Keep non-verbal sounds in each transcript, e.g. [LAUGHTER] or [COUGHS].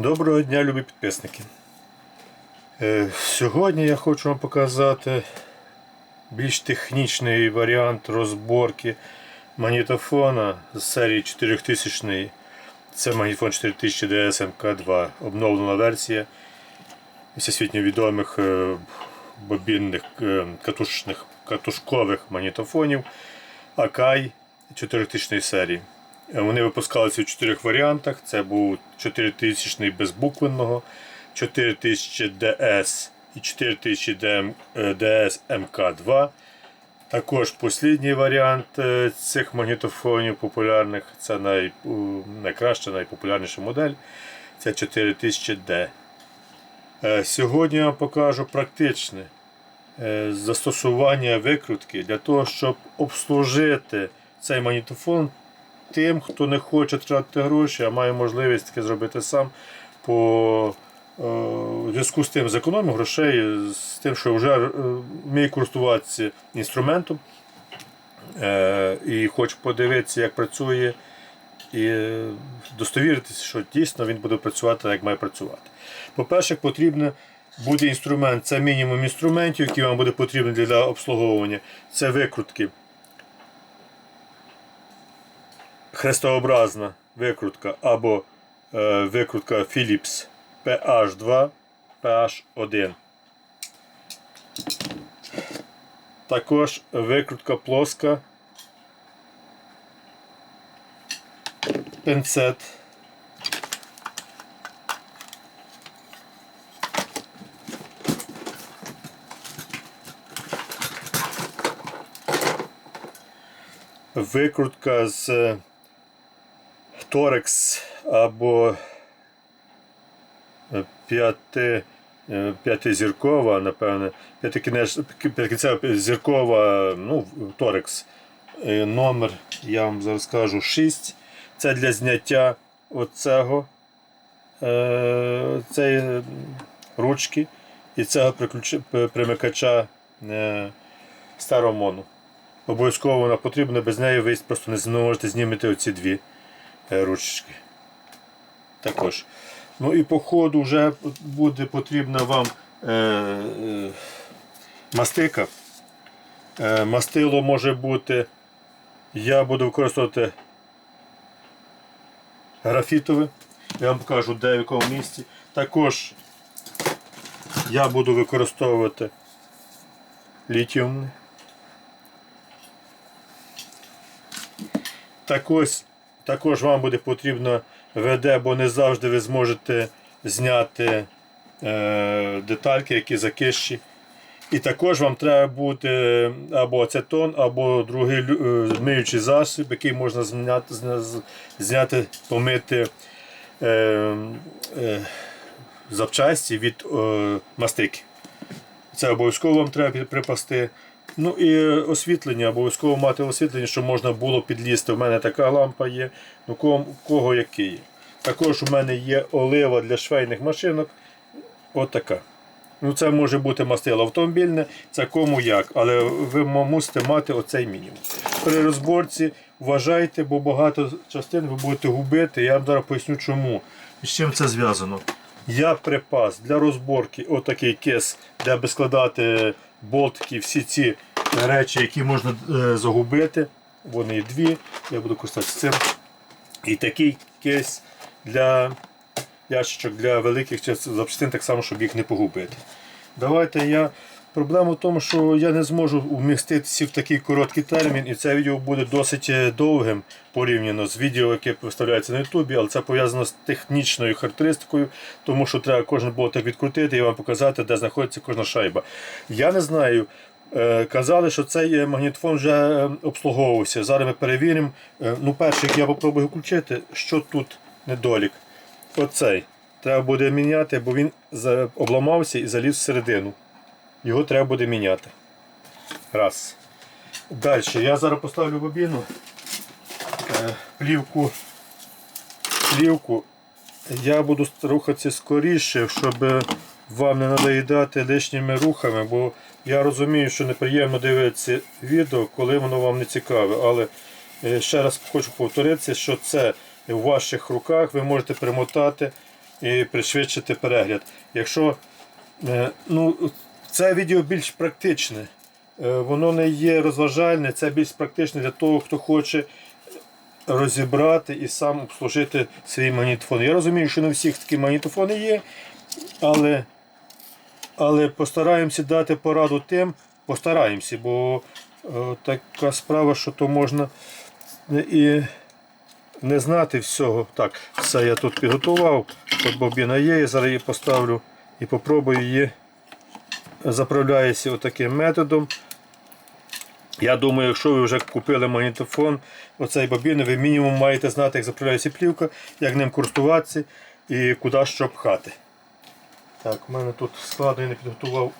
Доброго дня, любі підписники. Е, Сьогодні я хочу вам показати більш технічний варіант розборки магнітофона з серії 4000. Це магнітофон 4000 DSMK 2 обновлена версія всесвітньо відомих е, бобінних е, катушних, катушкових магнітофонів Akai 4000 серії. Е, Вони випускалися у чотирьох варіантах. Це був 4000 без буквенного, 4000 DS і 4000 е, DS MK2. Також послідній варіант е, цих магнітофонів популярних це най, найкраща, найпопулярніша модель. Це 4000D. Е, Сьогодні я вам покажу практичне застосування викрутки для того, щоб обслужити цей магнітофон тим, хто не хоче тратити гроші, а має можливість таке зробити сам по е, зв'язку з тим зекономив грошей, з тим, що вже е, вміє користуватися інструментом е, і хоче подивитися, як працює, і достовіритися, що дійсно він буде працювати, як має працювати. По-перше, потрібно буде інструмент, це мінімум інструментів, які вам буде потрібні для обслуговування. Це викрутки. Хрестообразна викрутка або е, викрутка Philips PH2 PH1. Також викрутка плоска. Пинцет. Викрутка з Торекс або п'яти, е, п'ятизіркова, напевне, зіркова, ну, Торекс. Е, Номер, я вам зараз скажу, 6. Це для зняття оцього е, цієї ручки і цього примикача е, старомону. Обов'язково вона потрібна, без неї ви просто не зможете знімати оці дві е, ручки. Також. Ну і по ходу вже буде потрібна вам е, е, мастика. Е, мастило може бути. Я буду використовувати графітове. Я вам покажу де в якому місці. Також я буду використовувати літіумне. Також, також вам буде потрібно ВД, бо не завжди ви зможете зняти е, детальки, які закищі. І також вам треба буде або ацетон, або другий е, миючий засіб, який можна зняти, зняти помити е, е, запчасті від е, мастики. Це обов'язково вам треба припасти. Ну і освітлення, обов'язково мати освітлення, щоб можна було підлізти. У мене така лампа є, ну кого, кого який. Також у мене є олива для швейних машинок. От така. Ну, це може бути мастило автомобільне, це кому як, але ви мусите мати оцей мінімум. При розборці вважайте, бо багато частин ви будете губити. Я вам зараз поясню чому. З чим це зв'язано. Я припас для розборки отакий кес, де би складати болтики, всі ці речі, які можна е, загубити. Вони є дві. Я буду користуватися цим. І такий кейс для ящичок для великих запчастин, так само, щоб їх не погубити. Давайте я. Проблема в тому, що я не зможу вміститися в такий короткий термін, і це відео буде досить е, довгим порівняно з відео, яке виставляється на Ютубі, але це пов'язано з технічною характеристикою, тому що треба кожен болтик відкрутити і вам показати, де знаходиться кожна шайба. Я не знаю. Е, Казали, що цей е, магнітофон вже е, обслуговувався. Зараз ми перевіримо. Ну, як я попробую включити, що тут недолік. Оцей. Треба буде міняти, бо він обламався і заліз всередину. Його треба буде міняти. Раз. Далі. Я зараз поставлю бобіну. Плівку. Плівку. Я буду рухатися скоріше, щоб вам не надоїдати лишніми рухами, бо я розумію, що неприємно дивитися відео, коли воно вам не цікаве. Але е, ще раз хочу повторитися, що це в ваших руках ви можете примотати і пришвидшити перегляд. Якщо е, ну, це відео більш практичне, Е, воно не є розважальне, це більш практичне для того, хто хоче розібрати і сам обслужити свій магнітофон. Я розумію, що не всіх такі магнітофони є, але, але постараємося дати пораду тим, постараємося, бо е, така справа, що то можна і не знати всього. Так, все я тут підготував. От бобіна є, я зараз її поставлю і попробую її. Заправляюся отаким методом. Я думаю, якщо ви вже купили магнітофон, оцей бобін, ви мінімум маєте знати, як заправляється плівка, як ним користуватися і куди що пхати. Так, у мене тут складно я не підготував.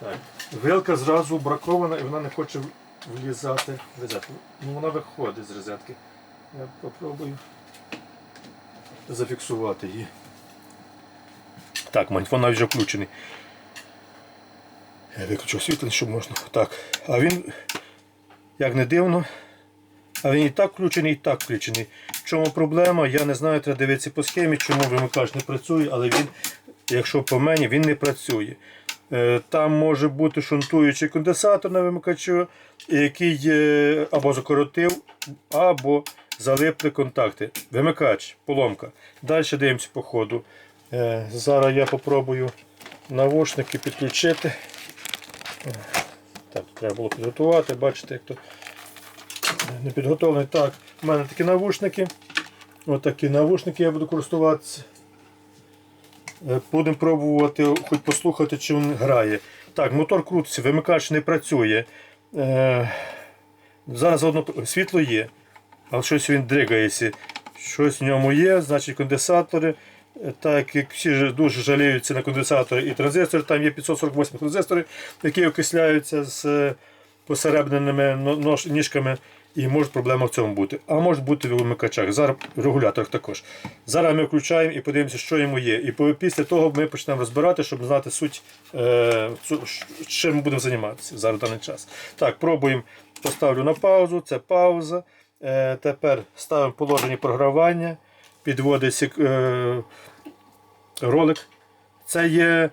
Так. Вилка зразу бракована і вона не хоче влізати в розетку. Ну вона виходить з розетки. Я попробую зафіксувати її. Так, магнітофон навіть вже включений. Я виключу світло, щоб можна. Так. А він, як не дивно, а він і так включений, і так включений. В чому проблема? Я не знаю, треба дивитися по схемі, чому вимикач не працює, але він, якщо по мені, він не працює. Е, Там може бути шунтуючий конденсатор на вимикачу, який е, або закоротив, або залипли контакти. Вимикач, поломка. Далі дивимося по ходу. Е, Зараз я попробую навушники підключити. Так, треба було підготувати, бачите, як то не підготовлений. Так, у мене такі навушники. Отакі навушники я буду користуватися. Е, Будемо пробувати хоч послухати, чи він грає. Так, мотор крутиться, вимикач не працює. Е, зараз заодно світло є, але щось він дригається. Щось в ньому є, значить конденсатори. Е, Так як всі дуже жаліються на конденсатори і транзистори, там є 548 транзистори, які окисляються з нож- ніжками. І може проблема в цьому бути. А може бути в вимикачах. Зараз в регуляторах також. Зараз ми включаємо і подивимося, що йому є. І після того ми почнемо розбирати, щоб знати суть, е, чим ми будемо займатися зараз в даний час. Так, пробуємо. Поставлю на паузу. Це пауза. Е, тепер ставимо положення програвання. Підводиться е, ролик. Це є.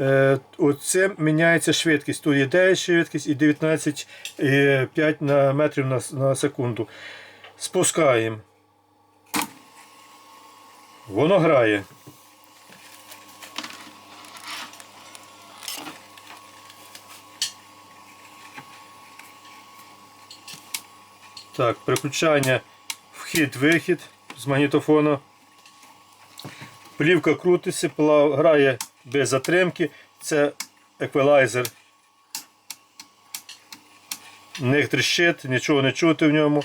Е, оцим міняється швидкість. Тут є 9 швидкість і 19,5 на метрів на, на секунду. Спускаємо. Воно грає. Так, переключання вхід-вихід з магнітофона. Плівка крутиться, грає без затримки. Це еквалайзер. Не тріщить, нічого не чути в ньому.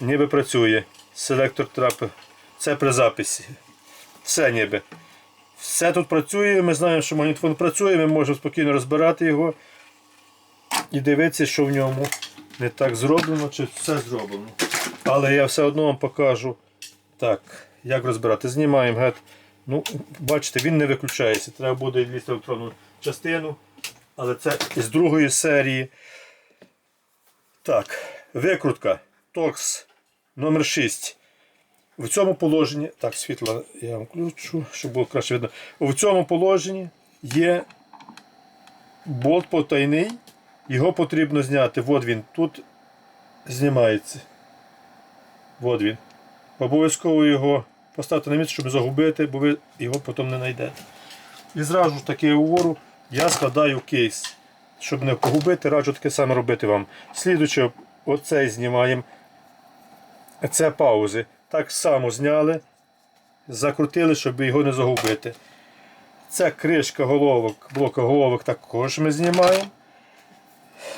Ніби працює. Селектор трапи. Це при записі. Все ніби. Все тут працює, ми знаємо, що магнітофон працює, ми можемо спокійно розбирати його і дивитися, що в ньому не так зроблено, чи все зроблено. Але я все одно вам покажу. Так, як розбирати? Знімаємо гет. Ну, бачите, він не виключається. Треба буде лізти в електронну частину. Але це із другої серії. Так, викрутка. Торкс номер 6. В цьому положенні. Так, світло я вам включу, щоб було краще видно. В цьому положенні є болт потайний. Його потрібно зняти. От він тут знімається. От він. Обов'язково його поставте на місце, щоб загубити, бо ви його потім не знайдете. І зразу ж таки увору я складаю кейс. Щоб не погубити, раджу таке саме робити вам. Слідуючи, оцей знімаємо. Це паузи. Так само зняли, закрутили, щоб його не загубити. Це кришка головок, блока головок також ми знімаємо.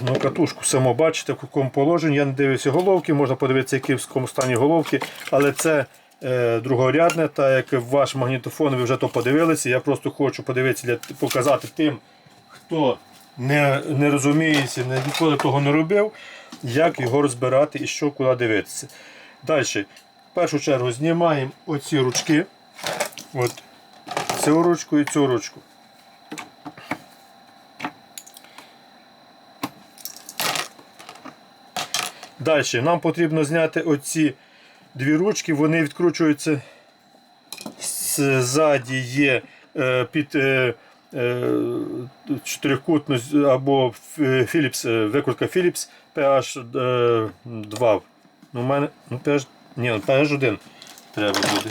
Ну, катушку само бачите, в якому положенні. Я не дивився головки, можна подивитися, який в якому стані головки, але це другорядне, так як ваш магнітофон, ви вже то подивилися. Я просто хочу подивитися, для, показати тим, хто не, не розуміється, ніколи того не робив, як його розбирати і що куди дивитися. Далі, в першу чергу, знімаємо оці ручки. От, цю ручку і цю ручку. Далі, нам потрібно зняти оці дві ручки, вони відкручуються. Ззаді є е, під е, е, чотирикутну або Philips, викрутка Philips PH е, 2. Ну, у мене ну, PH, ні, ну, PH 1 треба буде.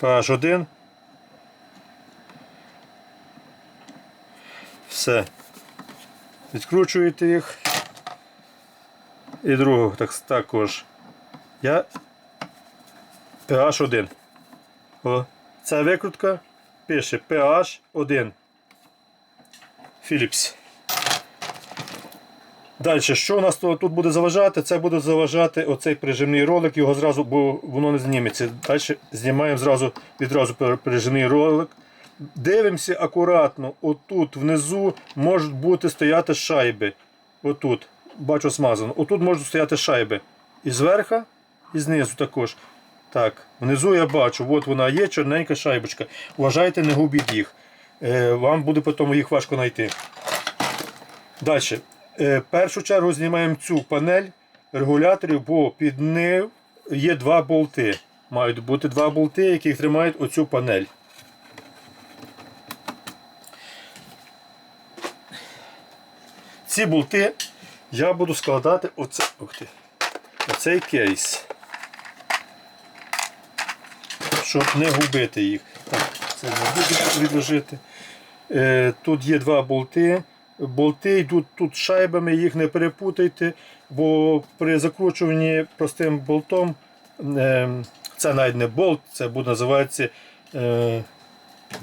PH 1. Все. Відкручуєте їх. І другого так, також. Я PH 1. О, ця викрутка пише PH 1. Philips. Далі, що у нас тут буде заважати? Це буде заважати оцей прижимний ролик, його зразу, бо воно не зніметься. Далі знімаємо зразу відразу прижимний ролик. Дивимося акуратно, отут внизу можуть бути стояти шайби. Отут. Бачу смазано. Отут можуть стояти шайби. І зверху, і знизу також. Так, внизу я бачу, от вона є, чорненька шайбочка. Вважайте, не губіть їх. Е, вам буде потім їх важко знайти. Далі. Е, першу чергу знімаємо цю панель регуляторів, бо під ним є два болти. Мають бути два болти, які тримають оцю панель. Ці болти я буду складати оце, ти, оцей кейс. Щоб не губити їх. Так, це не буду відложити. Е, тут є два болти. Болти йдуть тут шайбами, їх не перепутайте, бо при закручуванні простим болтом е, це навіть не болт, це буде називатися. Е,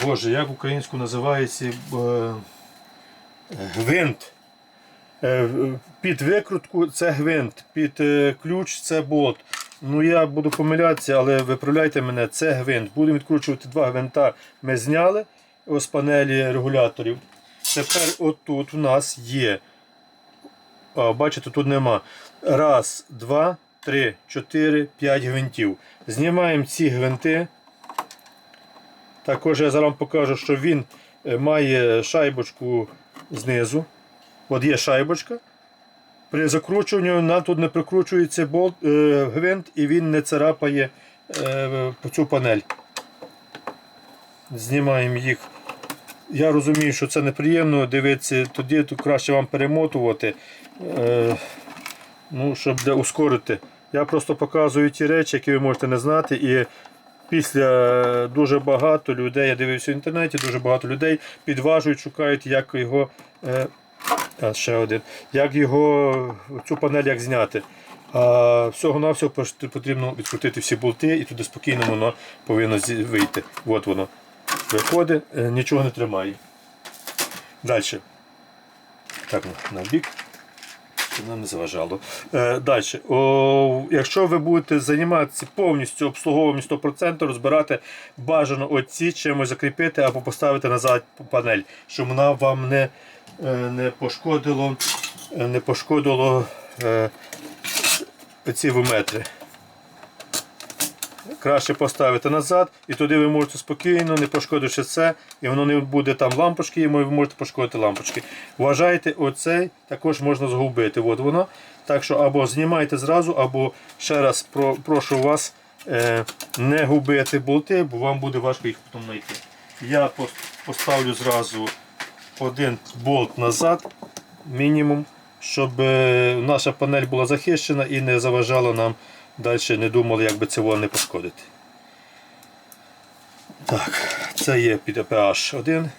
Боже, як українську називається гвинт. Під викрутку це гвинт, під ключ це болт. Ну я буду помилятися, але виправляйте мене, це гвинт. Будемо відкручувати два гвинта. Ми зняли з панелі регуляторів. Тепер отут у нас є. А, бачите, тут нема. Раз, два, три, чотири, п'ять гвинтів. Знімаємо ці гвинти. Також я зараз вам покажу, що він е, має шайбочку знизу. От є шайбочка. При закручуванні нам тут не прикручується болт, е, гвинт і він не царапає е, цю панель. Знімаємо їх. Я розумію, що це неприємно дивитися, тоді тут краще вам перемотувати, е, ну, щоб де ускорити. Я просто показую ті речі, які ви можете не знати. І після дуже багато людей, я дивився в інтернеті, дуже багато людей підважують, шукають, як його. Е, а, ще один. Як його цю панель як зняти. А всього-навсього потрібно відкрутити всі болти і туди спокійно воно повинно вийти. От воно виходить, е, нічого не тримає. Далі. Так, на бік. Нам не заважало. Е, далі. О, якщо ви будете займатися повністю обслуговуванням 100%, розбирати бажано оці чимось закріпити або поставити назад панель, щоб вона вам не, не пошкодило, е, не пошкодило е, ці виметри. Краще поставити назад, і туди ви можете спокійно, не пошкодивши це, і воно не буде там лампочки, і ви можете пошкодити лампочки. Вважайте, оцей також можна згубити. От воно. Так що або знімайте зразу, або ще раз про, прошу вас е, не губити болти, бо вам буде важко їх потім знайти. Я поставлю зразу один болт назад, мінімум, щоб е, наша панель була захищена і не заважала нам далі, не думали, як би цього не пошкодити. Так, це є під PH 1.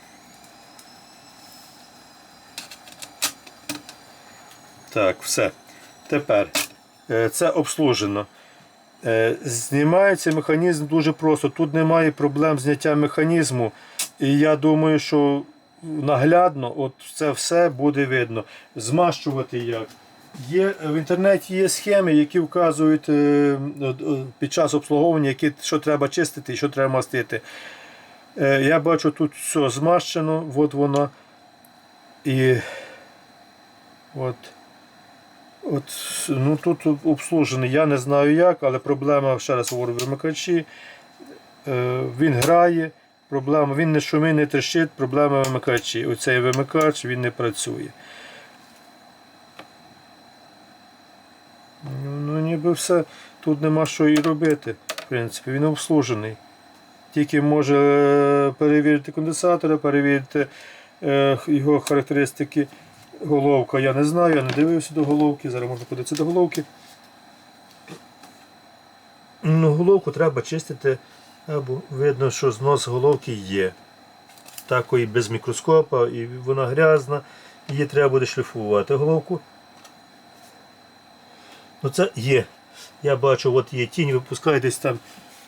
Так, все. Тепер е, це обслужено. Е, Знімається механізм дуже просто. Тут немає проблем з зняттям механізму. І я думаю, що наглядно от це все буде видно. Змащувати як. Є, в інтернеті є схеми, які вказують е, е, під час обслуговування, які, що треба чистити і що треба мастити. Е, Я бачу, тут все змащено, от воно. І от, от, ну, тут обслужений. Я не знаю як, але проблема, ще раз говорю, вимикачі. Е, Він грає, проблема, він не шумить, не трещить, проблема вимикачі. Оцей вимикач він не працює. Ну, ну ніби все. Тут нема що і робити. В принципі, він обслужений. Тільки може е, перевірити конденсатора, перевірити е, його характеристики. Головка я не знаю, я не дивився до головки. Зараз можна подивитися до головки. Ну, головку треба чистити, або видно, що знос головки є. Такої без мікроскопа, і вона грязна, її треба буде шліфувати головку. Ну це є. Я бачу, от є тінь, випускає десь там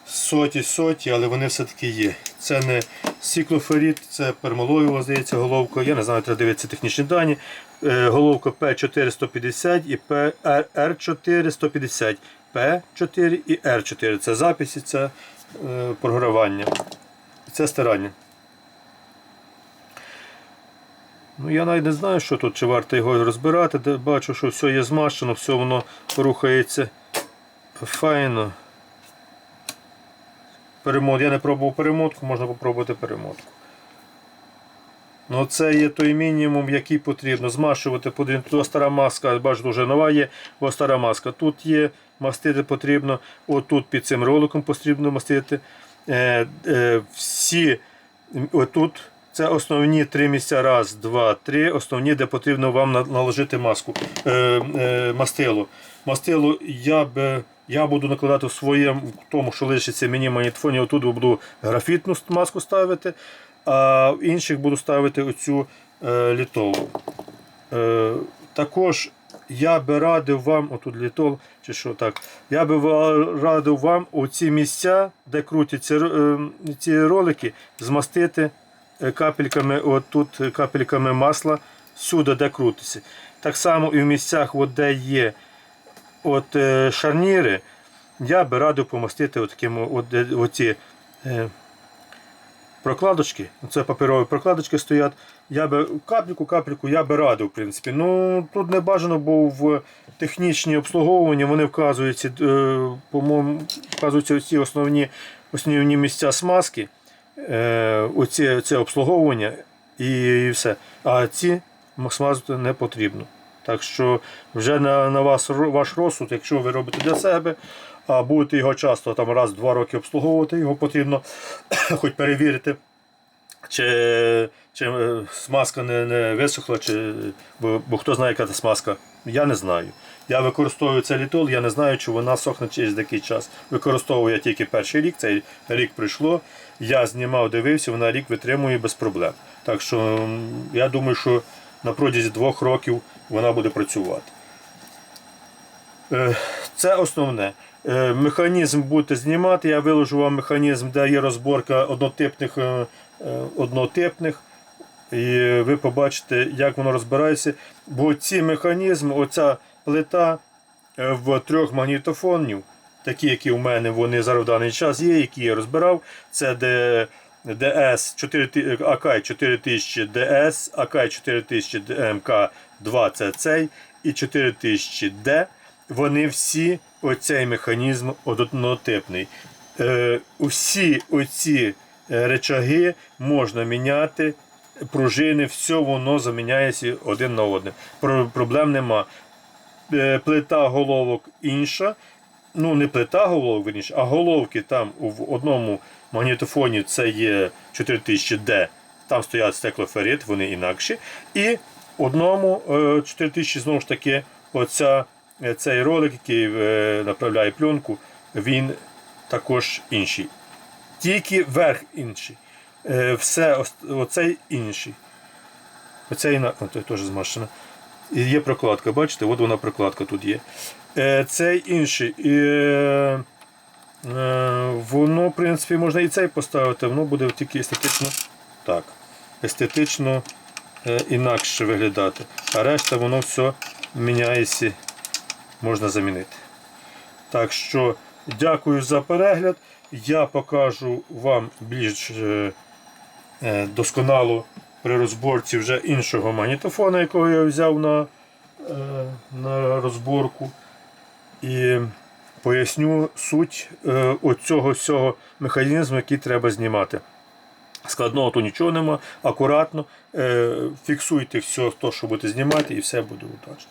соті соті, але вони все-таки є. Це не сіклоферіт, це пермалоєва, здається, головка. Я не знаю, треба дивитися технічні дані. Е, Головка P4150 і R4150. P4 і R4. Це записи, це програвання. Це стирання. Ну, я навіть не знаю, що тут, чи варто його розбирати. Бачу, що все є змащено, все воно рухається файно. Перемот. Я не пробував перемотку, можна попробувати перемотку. Ну, це є той мінімум, який потрібно. Змащувати потрібно. Тут стара маска, бачу, дуже нова є, бо стара маска. Тут є, мастити потрібно. Отут під цим роликом потрібно мастити. Е, е, всі отут. Це основні три місця. Раз, два, три. Основні, де потрібно вам наложити маску. Е, е, мастило. Мастило я б. Я буду накладати в своєму в тому, що лишиться мені магнітофоні. Отут буду графітну маску ставити, а в інших буду ставити оцю е, літолу. Е, також я би радив вам, отут літол, чи що так, я би радив вам оці місця, де крутяться е, ці ролики, змастити е, капельками, отут капельками масла сюди, де крутиться. Так само і в місцях, от, де є от, е, шарніри, я би радив помастити от от, оці е, прокладочки, це паперові прокладочки стоять. Я би капельку, капельку я би радив, в принципі. Ну тут не бажано, бо в технічні обслуговування вони вказуються, е, по-моєму, вказуються ці основні, основні місця смазки, е, оці, це обслуговування і, все. А ці смазати не потрібно. Так що вже на, на вас ваш розсуд, якщо ви робите для себе, а будете його часто там раз в два роки обслуговувати, його потрібно [COUGHS] хоч перевірити, чи, чи е, смазка не, не висохла, чи, бо, бо хто знає, яка це смазка. Я не знаю. Я використовую цей літол, я не знаю, чи вона сохне через який час. Використовую я тільки перший рік, цей рік прийшло. Я знімав, дивився, вона рік витримує без проблем. Так що я думаю, що на протязі двох років вона буде працювати. Е, Це основне. Е, Механізм будете знімати. Я виложу вам механізм, де є розборка однотипних, е, е, однотипних. І ви побачите, як воно розбирається. Бо ці механізми, оця плита в трьох магнітофонів, такі, які у мене вони зараз в даний час є, які я розбирав, це DS 4, АК 4000 DS, АК 4000 МК 2 це цей і 4000 D. Вони всі оцей механізм однотипний. Е, усі оці е, речаги можна міняти, пружини, все воно заміняється один на один. Про- Проблем нема. Е, Плита головок інша. Ну, не плита головок, верніше, а головки там в одному магнітофоні це є 4000D, там стоять стеклоферит, вони інакші. І одному е, 4000 знову ж таки, оця, е, цей ролик, який е, направляє пленку, він також інший. Тільки верх інший. Е, Все, оцей інший. Оцей теж змащена. Є прокладка, бачите, от вона прокладка тут є. Е, Цей інший. Е, е, воно, в принципі, можна і цей поставити, воно буде тільки естетично так. Естетично е, інакше виглядати. А решта воно все міняється, можна замінити. Так що дякую за перегляд. Я покажу вам більш е, е, досконало при розборці вже іншого магнітофона, якого я взяв на, е, на розборку. І поясню суть оцього всього механізму, який треба знімати. Складного то нічого нема, акуратно фіксуйте все, то, що будете знімати, і все буде удачно.